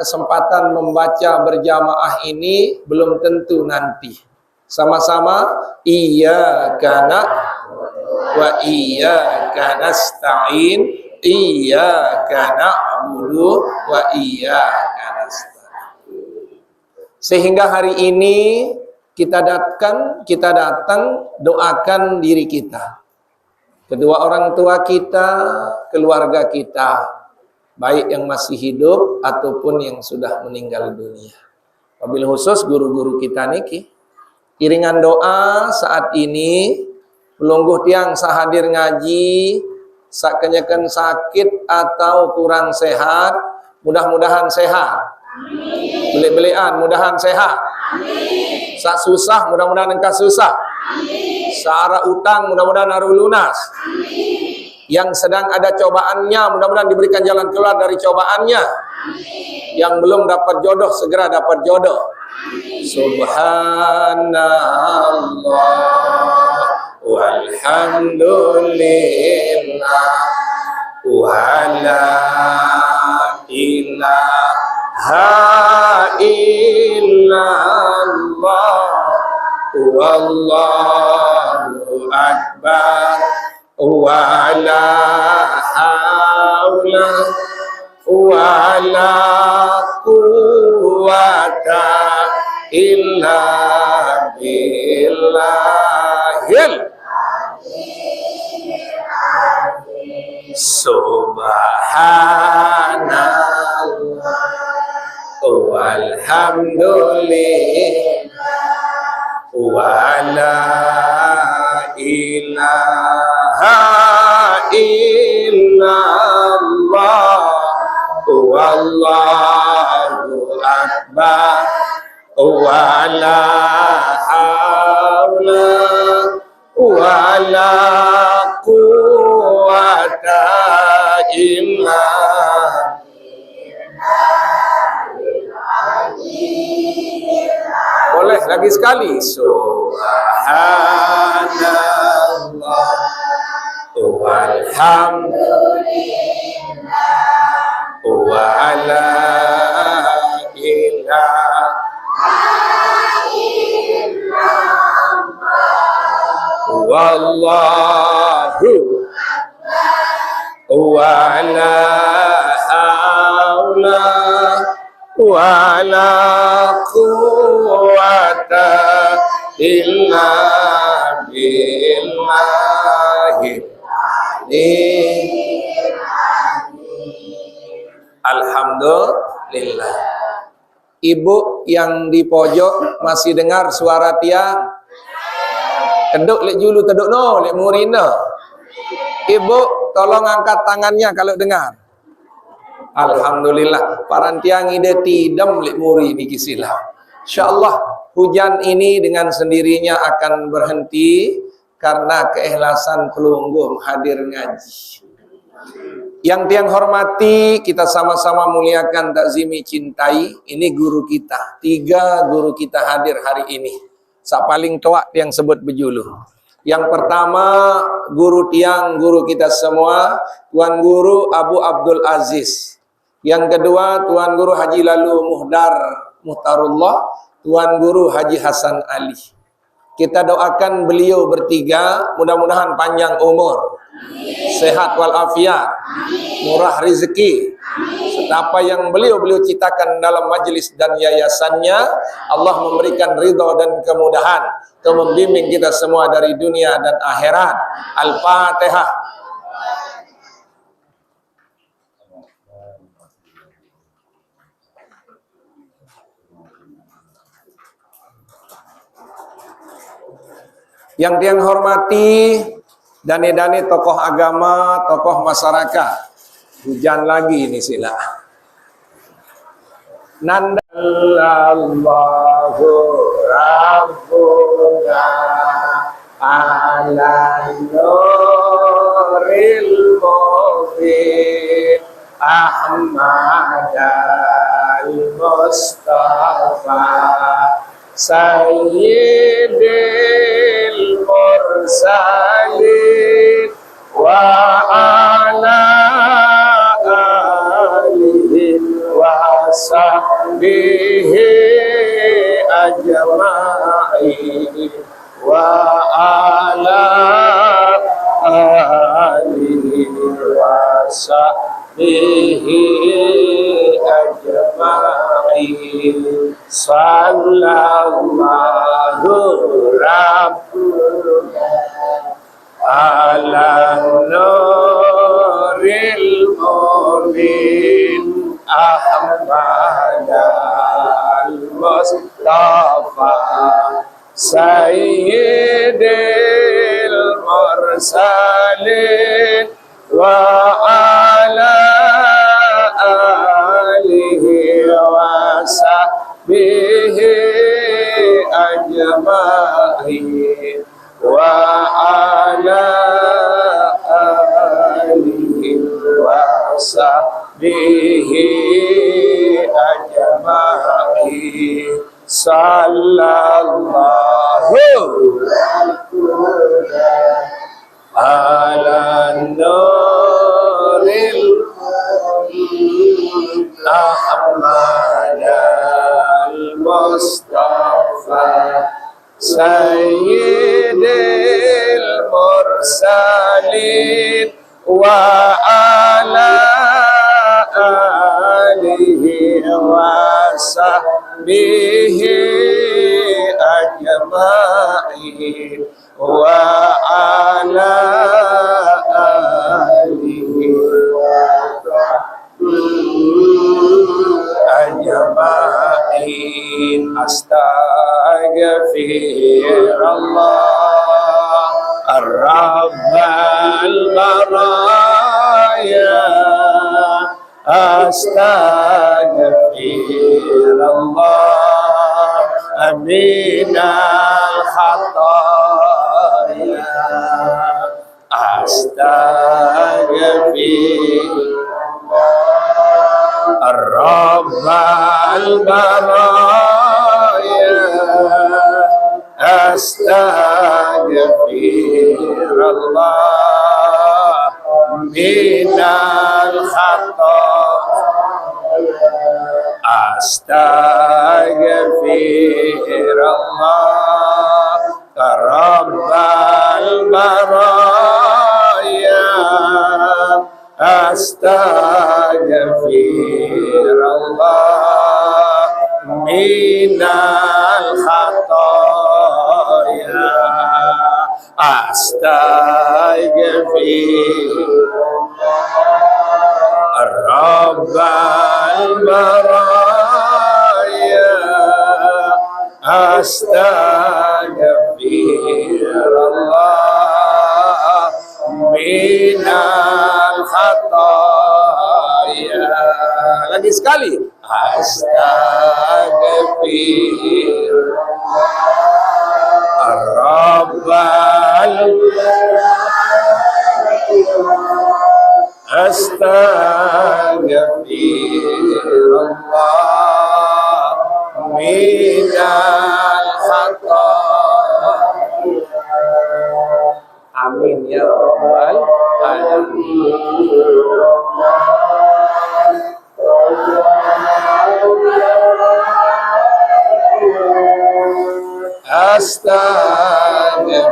karena kesempatan membaca berjamaah ini belum tentu nanti. Sama-sama iyyaka wa iyyaka nasta'in iyyaka na'budu wa iyyaka nasta'in. Sehingga hari ini kita datang, kita datang doakan diri kita. Kedua orang tua kita, keluarga kita, baik yang masih hidup ataupun yang sudah meninggal dunia. Wabil khusus guru-guru kita niki. Iringan doa saat ini pelungguh tiang sahadir ngaji sakenyakan sakit atau kurang sehat mudah-mudahan sehat. Beli-belian mudahan sehat. Sak susah mudah-mudahan engkau susah. Seara utang mudah-mudahan haru lunas yang sedang ada cobaannya mudah-mudahan diberikan jalan keluar dari cobaannya. Yang belum dapat jodoh segera dapat jodoh. Subhanallah. Walhamdulillah. Wala ilaha illallah wallahu akbar wala haula wala quwata illa billahil subhanallah walhamdulillah wala illa boleh lagi sekali. Subhanallah. Walhamdulillah wa wallahu wa la haula wa la quwata illa billahi Alhamdulillah. Ibu yang di pojok masih dengar suara tiang? Keduk lek julu teduk no, lek murina. Ibu tolong angkat tangannya kalau dengar. Alhamdulillah. Parantiang ide tidam lek muri niki. Insyaallah hujan ini dengan sendirinya akan berhenti karena keikhlasan pelungguh hadir ngaji. Yang tiang hormati, kita sama-sama muliakan takzimi cintai. Ini guru kita. Tiga guru kita hadir hari ini. Sak paling tua yang sebut bejulu. Yang pertama, guru tiang, guru kita semua, Tuan Guru Abu Abdul Aziz. Yang kedua, Tuan Guru Haji Lalu Muhdar Muhtarullah, Tuan Guru Haji Hasan Ali. Kita doakan beliau bertiga, mudah-mudahan panjang umur, sehat walafiat, murah rezeki. Apa yang beliau-beliau ciptakan dalam majlis dan yayasannya, Allah memberikan ridha dan kemudahan untuk membimbing kita semua dari dunia dan akhirat. Al-Fatihah. Yang dia hormati dani-dani tokoh agama, tokoh masyarakat. Hujan lagi ini sila. Nandallahu rabbuna ala nuril mubin Ahmad al-Mustafa Sayyidil Mursalin wa ala sahbihi ajma'in wa ala alihi wa sahbihi ajma'in sallallahu rabbuna ala nuril mubin ahmad al mustafa sayyidil mursalin wa ala nuril ahmad al mustafa sayyidil mursalin wa ala alihi wa sahbihi ajma'in wa ala alihi ajma'in astaghfirullah ar-rabb al-baraya astaghfirullah Astagfirullah Aminal khataya Astagfirullah Rabbal baraya Astagfirullah من الخطايا أستغفر الله رب البرايا أستغفر الله من الخطايا أستغفر رب البرايا أستغفر الله من الخطايا lagi sekali rabbal astaghfir Allah minal khataaya amin ya rabbal ya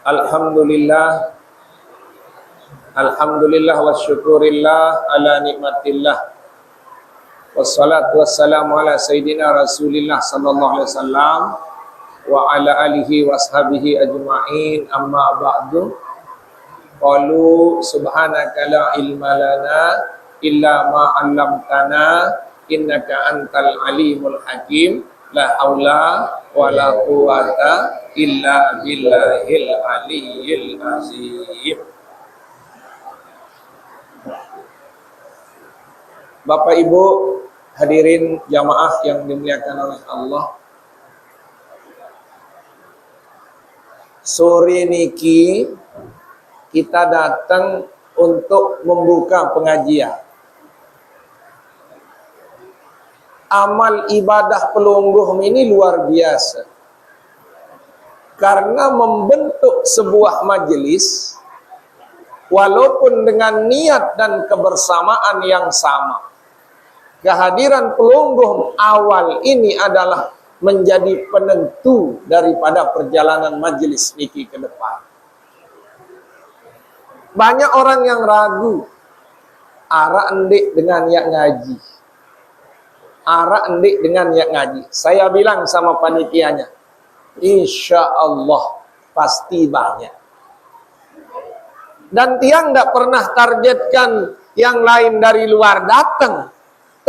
Alhamdulillah. Alhamdulillah wa syukurillah ala nikmatillah Wassalatu wassalamu ala sayyidina rasulillah sallallahu alaihi wasallam Wa ala alihi ajma'in. Amma ba'du. Qalu subhanaka la ilma lana illa ma 'allamtana innaka antal alimul hakim. La haula quwata illa billahil aliyyil azim Bapak Ibu hadirin jamaah yang dimuliakan oleh Allah Sore niki kita datang untuk membuka pengajian amal ibadah pelungguh ini luar biasa. Karena membentuk sebuah majelis walaupun dengan niat dan kebersamaan yang sama. Kehadiran pelungguh awal ini adalah menjadi penentu daripada perjalanan majelis niki ke depan. Banyak orang yang ragu arah endik dengan yang ngaji. Arah endik dengan yang ngaji. Saya bilang sama panitianya, insya Allah pasti banyak. Dan tiang tidak pernah targetkan yang lain dari luar datang.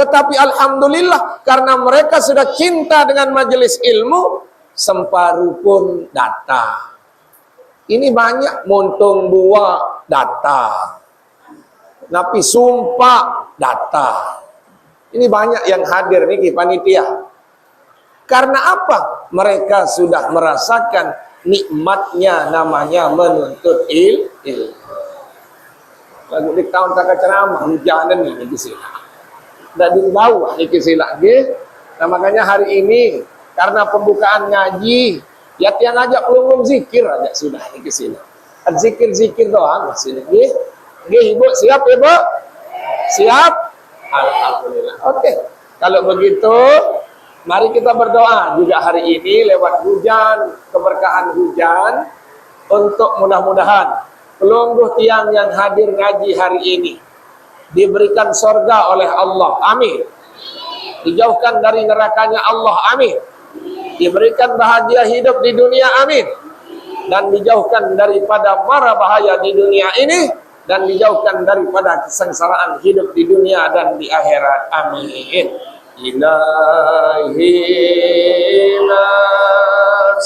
Tetapi Alhamdulillah karena mereka sudah cinta dengan majelis ilmu, semparuh pun datang. Ini banyak muntung buah data. Napi sumpah data. Ini banyak yang hadir nih panitia. Karena apa? Mereka sudah merasakan nikmatnya namanya menuntut il il. Lagu di tahun tak ceramah hujanan nih di sini. Dan di bawah nih sila lagi. Nah makanya hari ini karena pembukaan ngaji, ya tiang aja belum zikir aja sudah nih sini. Zikir zikir doang sini. Gih, gih ibu siap ya bu? Siap? Alhamdulillah. Oke. Kalau begitu Mari kita berdoa juga hari ini lewat hujan, keberkahan hujan untuk mudah-mudahan pelungguh tiang yang hadir ngaji hari ini diberikan sorga oleh Allah. Amin. Dijauhkan dari nerakanya Allah. Amin. Diberikan bahagia hidup di dunia. Amin. Dan dijauhkan daripada mara bahaya di dunia ini dan dijauhkan daripada kesengsaraan hidup di dunia dan di akhirat. Amin. Ilahi nas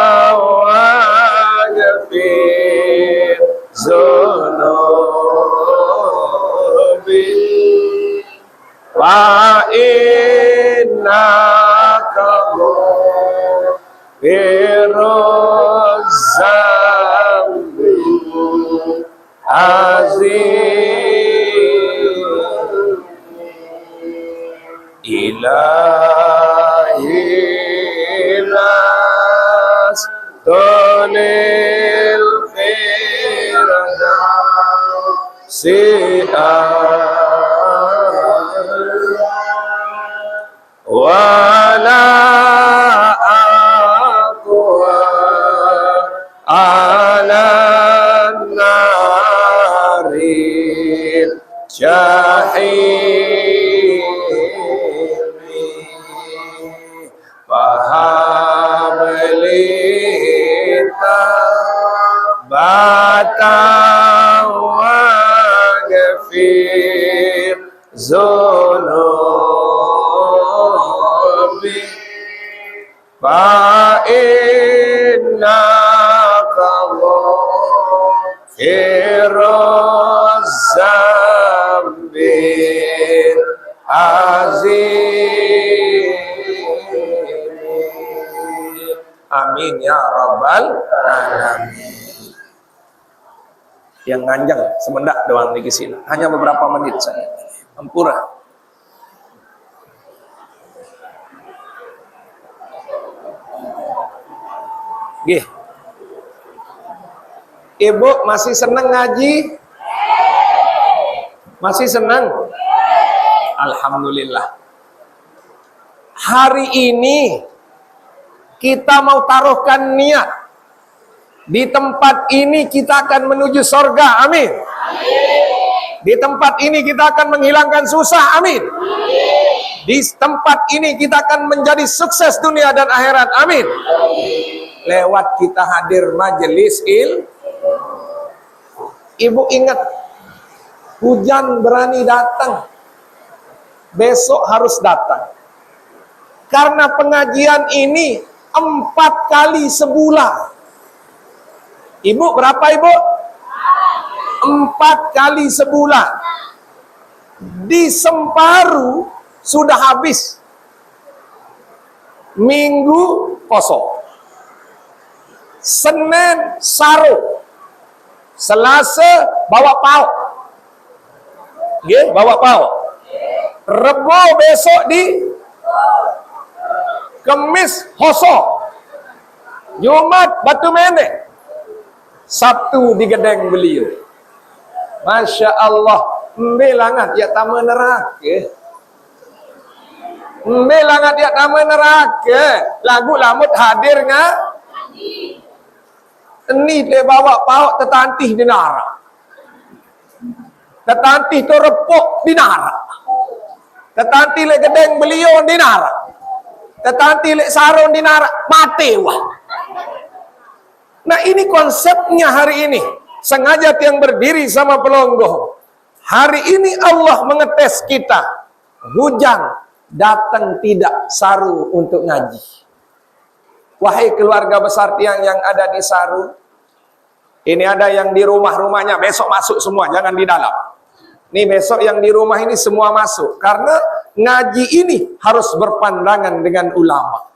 wa लेता बाता yang nganjang semendak doang di sini. Hanya beberapa menit saja. Ampura. Gih. Ibu masih senang ngaji? Masih senang? Alhamdulillah. Hari ini kita mau taruhkan niat di tempat ini kita akan menuju sorga, amin. Di tempat ini kita akan menghilangkan susah, amin. Di tempat ini kita akan menjadi sukses dunia dan akhirat, amin. Lewat kita hadir majelis il. Ibu ingat, hujan berani datang. Besok harus datang. Karena pengajian ini empat kali sebulan. Ibu berapa ibu? Empat kali sebulan. Di Semparu sudah habis. Minggu kosong. Senin saru. Selasa bawa pau. Okay, bawa pau. Rebo besok di Kemis Hoso. Jumat Batu Menek. Sabtu di Gedeng beliau. Masya Allah. Mbelangat ya tamu neraka. Mbelangat ya tamu neraka. Lagu lamut hadir nga. Ini dia bawa pauk tetantih di nara. Tetantih tu repuk di nara. Tetantih le gedeng beliau di nara. Tetapi lek sarung dinarak mati wah. Nah ini konsepnya hari ini. Sengaja yang berdiri sama pelonggo. Hari ini Allah mengetes kita. Hujan datang tidak saru untuk ngaji. Wahai keluarga besar tiang yang ada di saru. Ini ada yang di rumah-rumahnya. Besok masuk semua, jangan di dalam. Ini besok yang di rumah ini semua masuk. Karena ngaji ini harus berpandangan dengan ulama.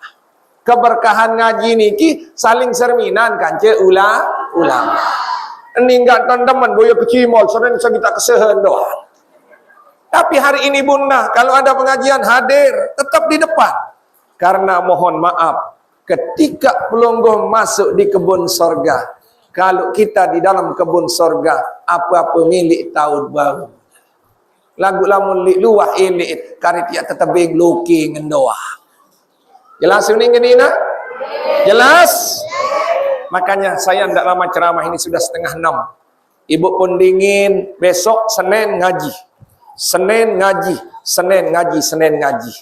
Keberkahan ngaji ini ki saling serminan kan ce ula ulama. Ini enggak teman-teman boyo kecimol sering kita kesehen doang. Tapi hari ini bunda kalau ada pengajian hadir tetap di depan. Karena mohon maaf ketika pelungguh masuk di kebun sorga kalau kita di dalam kebun sorga apa-apa milik tahun baru lagu lamun li luah ini karit ya tetabing looking ngendoa jelas ini ngedina jelas? Makanya saya tidak lama ceramah ini sudah setengah enam. Ibu pun dingin. Besok senin ngaji. Senin ngaji. Senin ngaji senin ngaji.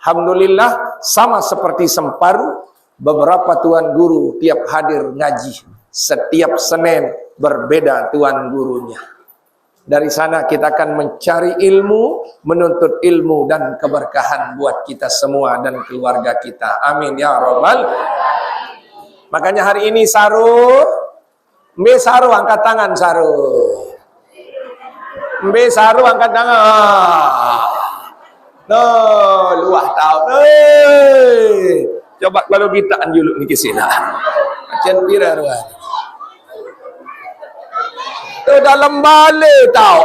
Alhamdulillah sama seperti semparu beberapa tuan guru tiap hadir ngaji. Setiap senin berbeda tuan gurunya dari sana kita akan mencari ilmu, menuntut ilmu dan keberkahan buat kita semua dan keluarga kita. Amin ya robbal. Makanya hari ini Saru, Mbe Saru angkat tangan Saru. Mbe Saru angkat tangan. No, luah tahu. Hey. Coba kalau kita anjuluk ni kisila. Macam pira ke dalam balik tau.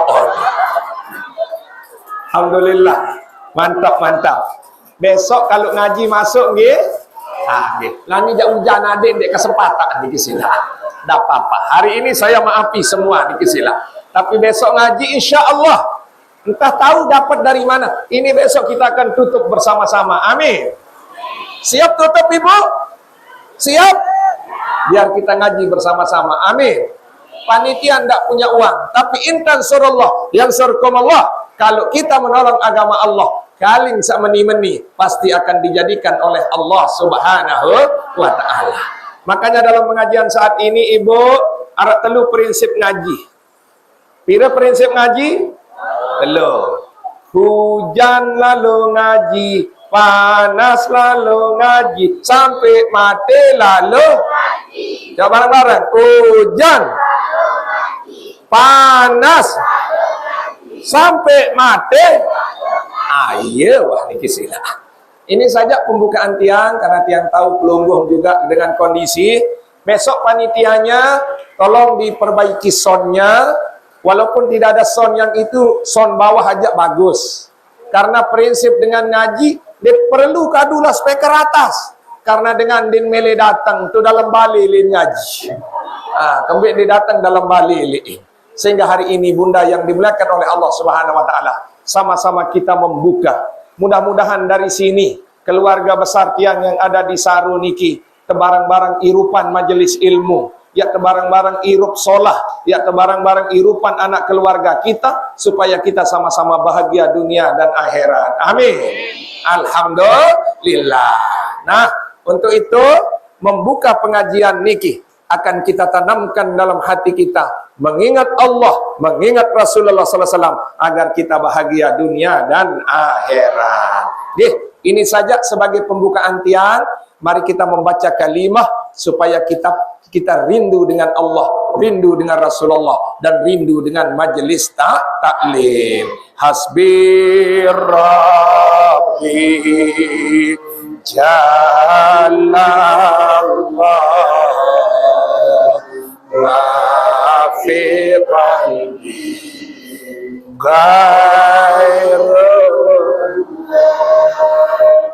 Alhamdulillah. Mantap, mantap. Besok kalau ngaji masuk nggih. Ah, nggih. Lah ni hujan adik dek kesempatan di sini. Tak apa-apa. Hari ini saya maafi semua di kisila. Tapi besok ngaji insya-Allah entah tahu dapat dari mana. Ini besok kita akan tutup bersama-sama. Amin. Siap tutup Ibu? Siap? Biar kita ngaji bersama-sama. Amin panitia tidak punya uang tapi intan surullah yang surkum Allah. Kalau kita menolong agama Allah kaling sak meni-meni pasti akan dijadikan oleh Allah subhanahu wa ta'ala. Makanya dalam pengajian saat ini ibu arak telu prinsip ngaji. Pira prinsip ngaji? Telu. Hujan lalu ngaji panas lalu ngaji sampai mati lalu ngaji. Coba bareng-bareng. Hujan panas. Sampai mati. Ayo wah ini sila ini saja pembukaan tiang karena tiang tahu pelungguh juga dengan kondisi. Besok panitianya tolong diperbaiki soundnya walaupun tidak ada sound yang itu sound bawah aja bagus. Karena prinsip dengan ngaji dia perlu kadulah speaker atas. Karena dengan din mele datang tu dalam bali lin ngaji. Ah kembali datang dalam bali lin sehingga hari ini bunda yang dimuliakan oleh Allah Subhanahu wa taala sama-sama kita membuka. Mudah-mudahan dari sini keluarga besar tiang yang ada di Saruniki tebarang-barang irupan majelis ilmu ya tebarang-barang irup solah ya tebarang-barang irupan anak keluarga kita supaya kita sama-sama bahagia dunia dan akhirat. Amin. Alhamdulillah. Nah untuk itu membuka pengajian niki akan kita tanamkan dalam hati kita mengingat Allah, mengingat Rasulullah SAW agar kita bahagia dunia dan akhirat. Ini saja sebagai pembukaan tiang. Mari kita membaca kalimah supaya kita kita rindu dengan Allah, rindu dengan Rasulullah dan rindu dengan majelis tak taklim. Hasbi Rabbi Jalallah ma fi qalbi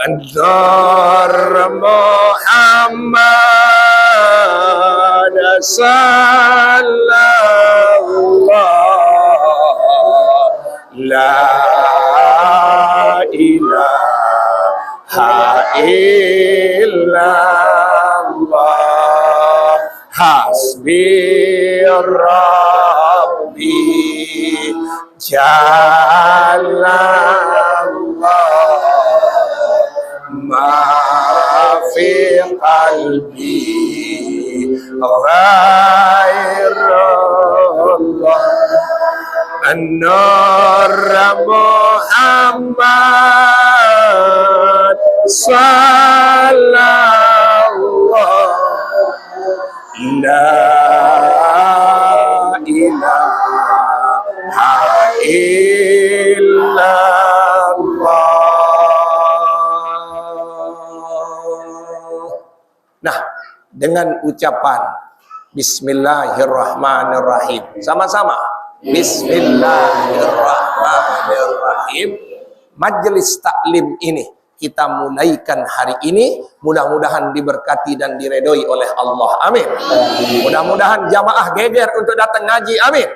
Anzar Muhammad sallallahu Rabbi Jalallah Ma fi qalbi Ghairullah. An-Nur Muhammad Sallallahu La dengan ucapan Bismillahirrahmanirrahim. Sama-sama. Bismillahirrahmanirrahim. Majelis taklim ini kita mulaikan hari ini. Mudah-mudahan diberkati dan diredoi oleh Allah. Amin. Mudah-mudahan jamaah geger untuk datang ngaji. Amin.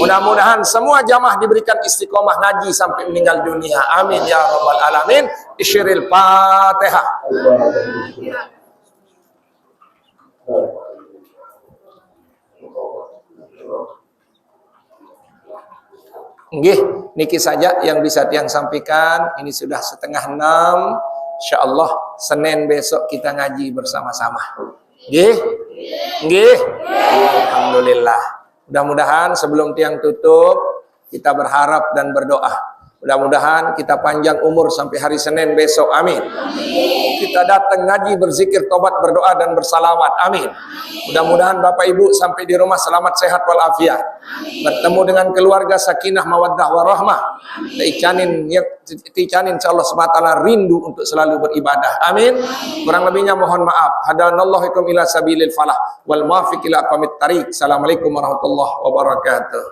Mudah-mudahan semua jamaah diberikan istiqomah ngaji sampai meninggal dunia. Amin ya rabbal alamin. Isyiril Fatihah. Nggih, niki saja yang bisa tiang sampaikan. Ini sudah setengah enam. Insya Allah Senin besok kita ngaji bersama-sama. Nggih, nggih. Alhamdulillah. Mudah-mudahan sebelum tiang tutup kita berharap dan berdoa. Mudah-mudahan kita panjang umur sampai hari Senin besok. Amin. Kita datang ngaji, berzikir, tobat, berdoa dan bersalawat. Amin. Mudah-mudahan Bapak Ibu sampai di rumah selamat sehat walafiat. Bertemu dengan keluarga sakinah mawaddah warahmah. Ticanin ya ticanin insyaallah SWT rindu untuk selalu beribadah. Amin. Kurang lebihnya mohon maaf. Hadanallahu ila sabilil falah wal muwaffiq ila aqwamit tariq. Assalamualaikum warahmatullahi wabarakatuh.